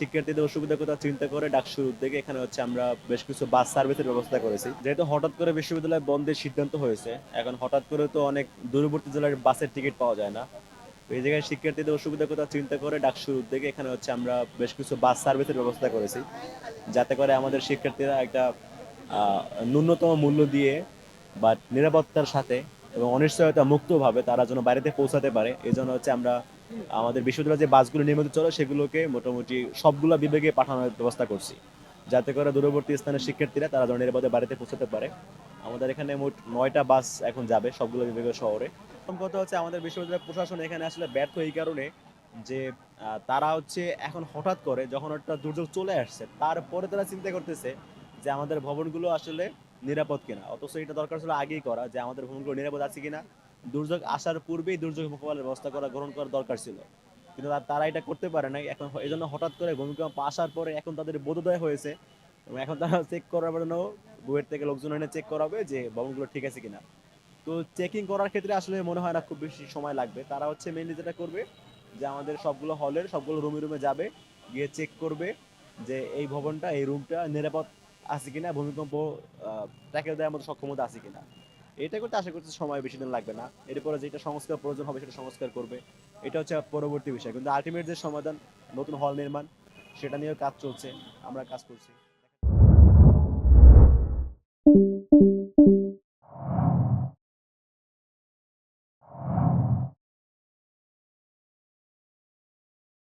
শিক্ষার্থীদের অসুবিধার কথা চিন্তা করে ডাকসুর উদ্যোগে এখানে হচ্ছে আমরা বেশ কিছু বাস সার্ভিসের ব্যবস্থা করেছি। যেহেতু হঠাৎ করে বিশ্ববিদ্যালয় বন্ধের সিদ্ধান্ত হয়েছে, এখন হঠাৎ করে তো অনেক দূরবর্তী জেলার বাসের টিকিট পাওয়া যায় না। এই জায়গায় শিক্ষার্থীদের অসুবিধার কথা চিন্তা করে ডাকসুর উদ্যোগে এখানে হচ্ছে আমরা বেশ কিছু বাস সার্ভিসের ব্যবস্থা করেছি, যাতে করে আমাদের শিক্ষার্থীরা একটা ন্যূনতম মূল্য দিয়ে বা নিরাপত্তার সাথে এবং অনিশ্চয়তা মুক্তভাবে তারা যেন বাইরেতে পৌঁছাতে পারে। এই জন্য হচ্ছে আমরা আমাদের বিশ্ববিদ্যালয়ে যে বাসগুলো নিয়মিত চলে, সেগুলোকে মোটামুটি সবগুলো বিভাগে পাঠানোর ব্যবস্থা করছি। যাতে করে দূরবর্তী স্থানের শিক্ষার্থীরা তারা যেন নিরাপদে বাড়িতে পৌঁছাতে পারে। আমাদের এখানে মোট নয়টা বাস এখন যাবে সবগুলো বিভাগীয় শহরে। প্রথম কথা হচ্ছে আমাদের বিশ্ববিদ্যালয় প্রশাসন এখানে আসলে ব্যর্থ এই কারণে যে তারা হচ্ছে এখন হঠাৎ করে যখন একটা দুর্যোগ চলে আসছে, তারপরে তারা চিন্তা করতেছে যে আমাদের ভবনগুলো আসলে নিরাপদ কিনা। অথচ এটা দরকার ছিল আগেই করা যে আমাদের ভবনগুলো নিরাপদ আছে কিনা। দুর্যোগ আসার পূর্বেই দুর্যোগ মোকাবেলার ব্যবস্থা করা, গ্রহণ করা দরকার ছিল। কিন্তু তারা এটা করতে পারে নাই। এখন এই জন্য হঠাৎ করে ভূমিকম্প আসার পরে এখন তাদের বোধোদয় হয়েছে। এবং এখন তারা চেক করার জন্য বুয়েট থেকে লোকজন এনে চেক করাবে যে ভবনগুলো ঠিক আছে কিনা। তো চেকিং করার ক্ষেত্রে আসলে মনে হয় না খুব বেশি সময় লাগবে। তারা হচ্ছে মেনলি যেটা করবে যে আমাদের সবগুলো হলের, সবগুলো রুমে রুমে যাবে, গিয়ে চেক করবে যে এই ভবনটা, এই রুমটা নিরাপদ আছে কিনা, ভূমিকম্প ট্যাকেল দেওয়ার মতো সক্ষমতা আছে কিনা। এটা করতে আশা করছি সময় বেশি দিন লাগবে না। এরপরে যেটা সংস্কার প্রয়োজন হবে সেটা সংস্কার করবে। এটা হচ্ছে পরবর্তী বিষয়। কিন্তু আলটিমেট যে সমাধান, নতুন হল নির্মাণ, সেটা নিয়েও কাজ চলছে। আমরা কাজ করছি।